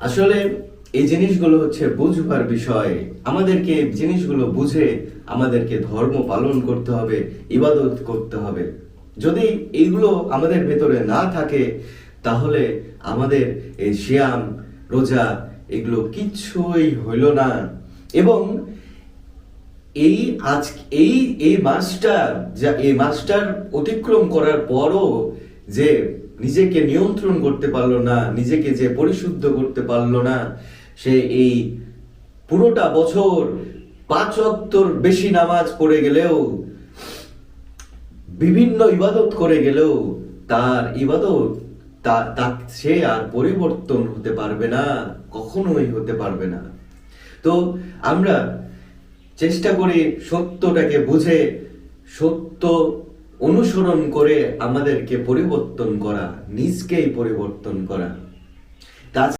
আসলে এই জিনিসগুলো হচ্ছে বুঝবার বিষয়। আমাদেরকে জিনিসগুলো বুঝে আমাদেরকে ধর্ম পালন করতে হবে, ইবাদত করতে হবে। যদি এইগুলো আমাদের ভেতরে না থাকে, তাহলে আমাদের এই শ্যাম রোজা, এগুলো কিচ্ছুই হইল না। এবং এই আজ, এই এই মাসটা, যা, এই মাসটার অতিক্রম করার পরও যে নিজেকে নিয়ন্ত্রণ করতে পারল না, নিজেকে যে পরিশুদ্ধ করতে পারল না, সে এই পুরোটা বছর পাঁচ বেশি নামাজ পড়ে গেলেও, বিভিন্ন ইবাদত করে গেলেও তার ইবাদত তা সে আর পরিবর্তন হতে পারবে না, কখনোই হতে পারবে না। তো আমরা চেষ্টা করি সত্যটাকে বুঝে সত্য অনুসরণ করে আমাদেরকে পরিবর্তন করা নিজকেই পরিবর্তন করা।